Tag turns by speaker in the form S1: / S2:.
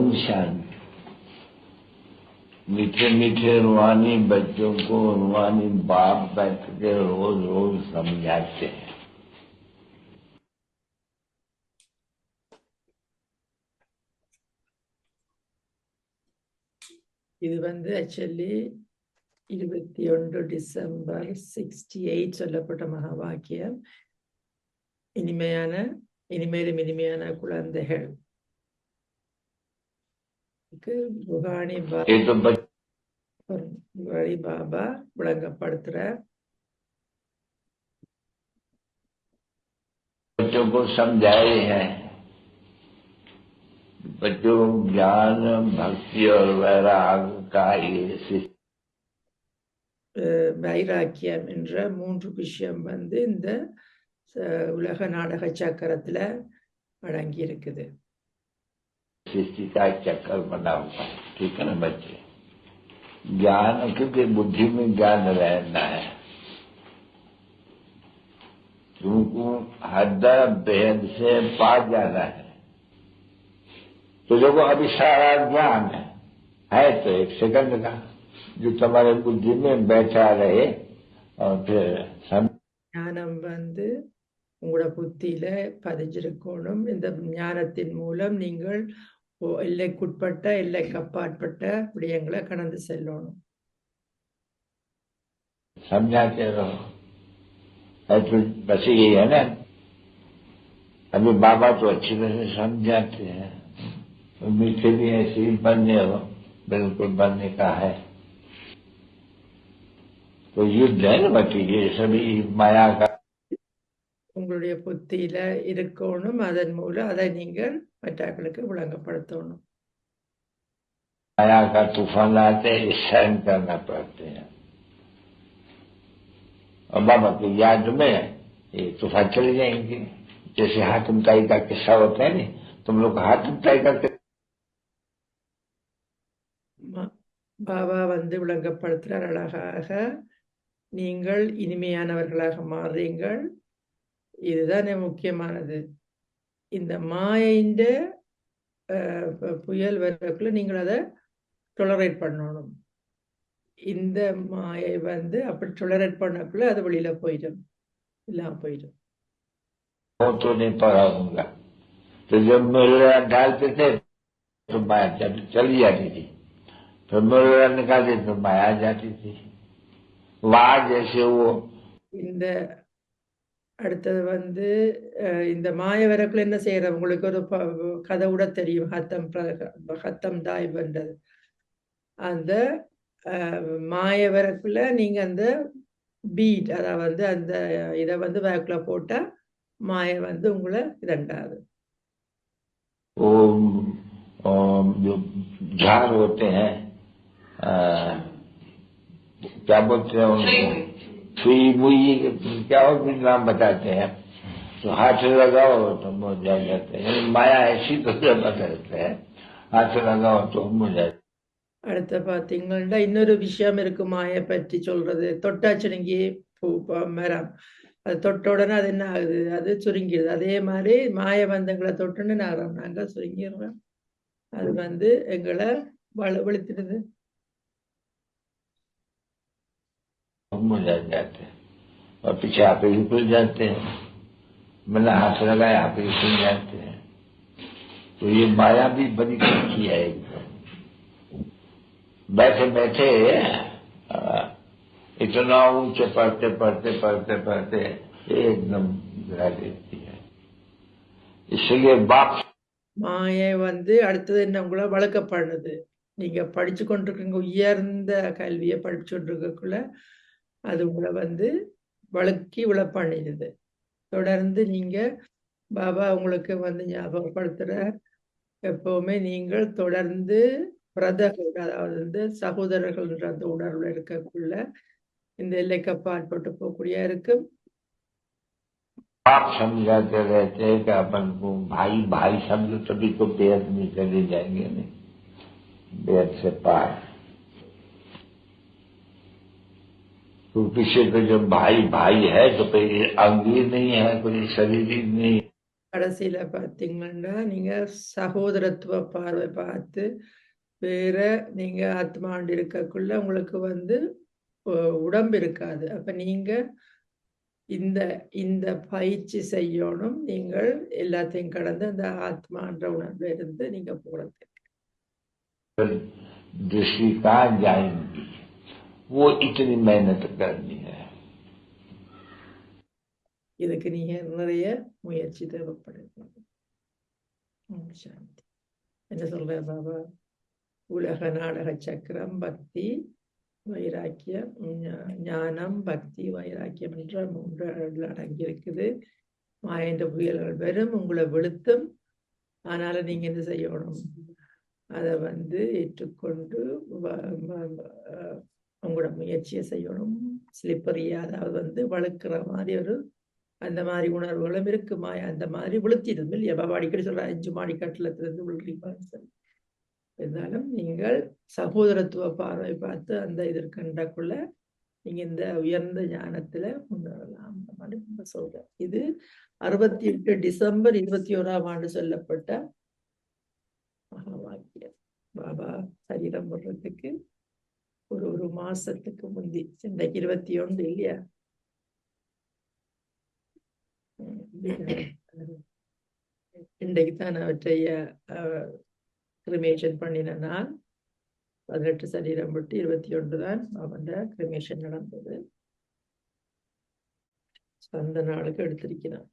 S1: ओम शांति मीठे मीठे रूहानी बच्चों को रूहानी बाप बैठ के रोज रोज समझाते हैं
S2: இது வந்து ஆக்சுவலி இருபத்தி ஒன்று டிசம்பர் சிக்ஸ்டி எயிட் சொல்லப்பட்ட மகா வாக்கியம் இனிமையான இனிமேலும் இனிமையான குழந்தைகள் புகாணி
S1: ये तो बच-
S2: புகாரி பாபா விளங்கப்படுத்துற
S1: बच्चों को समझाए हैं बच्चों को ज्ञान भक्ति और वैराग का ये सिस्टम
S2: அஹ், வைராக்கியம் என்ற மூன்று விஷயம் வந்து இந்த அஹ், உலக நாடக சக்கரத்துல அடங்கி இருக்குது
S1: सृष्टि का एक चक्कर बना हुआ है ठीक है ना बच्चे ज्ञान क्योंकि बुद्धि में ज्ञान रहना है तुमको हद भेद से पार जाना है तो देखो अभी सारा ज्ञान है है तो एक सेकंड का जो तुम्हारे बुद्धि में बैठा रहे और फिर सम
S2: ஞானம் வந்து உங்களோட புத்தியில பதிஞ்சிருக்கணும் இந்த ஞானத்தின் மூலம் நீங்கள் ஓ- எல்லைக்குட்பட்ட எல்லைக்கு அப்பாற்பட்ட விடயங்களை கடந்து செல்லணும்
S1: समझाते रहो है तो बस यही है ना अभी बाबा तो अच्छी तरह से समझाते हैं तो मीठे भी ऐसे ही बनने हो बिल्कुल बनने का है तो युद्ध है ना बच्चे ये सभी माया का
S2: உங்களுடைய புத்தியில இருக்கணும் அதன் மூலம் அதை நீங்கள் மற்றவர்களுக்கு விளங்கப்படுத்தணும்
S1: माया का तूफान आते हैं ये सहन करना पड़ते हैं और बाबा की याद में ये तूफान चले जाएंगे जैसे हाथ उमताई का किस्सा होता है ना तुम लोग हाथ उमताई का
S2: ம- பாபா வந்து விளங்கப்படுத்துறார் அழகாக நீங்கள் இனிமையானவர்களாக மாறுறீங்கள் இதுதானே முக்கியமானது இந்த மாயின்ற அஹ், பு- புயல் வரக்குள்ள நீங்கள் அதை டொலரேட் பண்ணணும் இந்த மாயை வந்து அப்படி டொலரேட் பண்ணக்குள்ள அது வெளியில போயிடும் இல்லாம போயிடும்
S1: वो तो नहीं पढ़ा होगा तो जब मुरला डालते थे तो माया चल, चली जाती थी फिर मुरला निकालते तो माया आ जाती थी वहां जैसे वो
S2: இந்த அடுத்தது வந்து அஹ், இந்த மாய வரக்குள்ள என்ன செய்யறது உங்களுக்கு ஒரு ப- கதை கூட தெரியும் ஹத்தம் பிர- ஹத்தம் தாய் பண்றது அந்த அஹ், மாய வரக்குள்ள நீங்க அந்த பீட் அதாவது வந்து அந்த இதை வந்து வேக்குள்ள போட்டா மாய வந்து உங்களை இதண்டாது
S1: वो अम, जो झाड़ होते हैं आ, क्या बोलते हैं उनको सुई मुई क्या और भी नाम बताते हैं तो हाथ लगाओ तो मुझ जा जाते हैं यानी माया ऐसी तो बताते हैं हाथ लगाओ तो मुझ जाते
S2: அடுத்த பார்த்தீங்கன்னா இன்னொரு விஷயம் இருக்கு மாயை பற்றி சொல்றது தொட்டா சுருங்கி பூ ப- மரம் அது தொட்ட உடனே அது என்ன ஆகுது அது சுருங்கிடுது அதே மாதிரி மாய பந்தங்களை தொட்டுன்னு நாங்கள் நாங்கள் சுருங்கிடுறோம் அது வந்து எங்களை வள வெளுத்திடுது
S1: हम मुझ जाते हैं और पीछे आप ही खुल जाते हैं मैंने हाथ लगाया आप ही खुल जाते हैं तो ये माया भी बड़ी अच्छी है एकदम बैठे बैठे आ, इतना ऊंचे पढ़ते पढ़ते पढ़ते पढ़ते एकदम गिरा देती है इसलिए बाप
S2: மாயை வந்து அடுத்தது என்ன உங்களை வளர்க்க பண்ணுது நீங்க படிச்சு கொண்டிருக்கீங்க உயர்ந்த கல்வியை படிச்சு கொண்டிருக்கக்குள்ள அது உங்களை வந்து வளர்க்கி விழ பண்ணிடுது தொடர்ந்து நீங்க பாபா உங்களுக்கு வந்து ஞாபகப்படுத்துற எப்பவுமே நீங்கள் தொடர்ந்து பிரதர்கள் அதாவது வந்து சகோதரர்கள்ன்ற அந்த உணர்வுல இருக்கக்குள்ள இந்த எல்லைக்கு அப்பாற்பட்டு போகக்கூடிய இருக்கும்
S1: बाप समझाते रहते हैं कि अपन को भाई भाई समझो तभी तो बेहद में चले जाएंगे नहीं बेहद से पार पीछे तो जब भाई भाई है तो कोई अंग ही नहीं है कोई शरीर ही नहीं
S2: கடைசியில பார்த்தீங்கன்னா நீங்க சகோதரத்துவ பார்வை பார்த்து வேற நீங்க ஆத்மாண்டு இருக்கக்குள்ள உங்களுக்கு வந்து உ- உடம்பு இருக்காது அப்ப நீங்க இந்த இந்த பயிற்சி செய்யணும் நீங்கள் எல்லாத்தையும் கடந்து அந்த ஆத்மான்ற உணர்வுல இருந்து நீங்க போறது
S1: दृष्टि कहाँ जाएंगी वो इतनी मेहनत करनी है
S2: இதுக்கு நீங்க நிறைய முயற்சி தேவைப்படுது ம், சாந்தி என்ன சொல்ற பாபா உலக நாடக சக்கரம் பக்தி வைராக்கியம் ஞா- ஞானம் பக்தி வைராக்கியம் என்ற மூன்று அடங்கி இருக்குது மாயன்ற புயல்கள் வரும் உங்களை வெளுத்தும் ஆனாலும் நீங்க என்ன செய்யணும் அதை வந்து ஏற்றுக்கொண்டு அவங்களோட முயற்சியை செய்யணும். ஸ்லிப்பரியா அதாவது வந்து வளர்க்குற மாதிரி ஒரு அந்த மாதிரி உணர்வுகளும் இருக்குமா? அந்த மாதிரி விழுத்திடும் இல்லையா பாபா அடிக்கடி சொல்ற அஞ்சு மாடி கட்டிலத்திலிருந்து விழுறீங்கன்னு சொல்லி. இருந்தாலும் நீங்கள் சகோதரத்துவ பார்வை பார்த்து அந்த இதற்கண்டக்குள்ள நீங்க இந்த உயர்ந்த ஞானத்துல முன்னேறலாம். அந்த மாதிரி நம்ம சொல்றேன் இது அறுபத்தி எட்டு டிசம்பர் இருபத்தி ஓராம் ஆண்டு சொல்லப்பட்ட மகா வாக்கியம். பாபா சரீரம் விடுறதுக்கு ஒரு ஒரு மாசத்துக்கு முந்தி இன்றைக்கு இருபத்தி ஒன்று இல்லையா? இன்றைக்கு தான் அவற்றை கிரிமேஷன் பண்ணின நான் பதினெட்டு சரீரம் விட்டு இருபத்தி ஒன்று தான் அவன் கிரிமேஷன் நடந்தது. அந்த நாளுக்கு எடுத்திருக்கிறான்.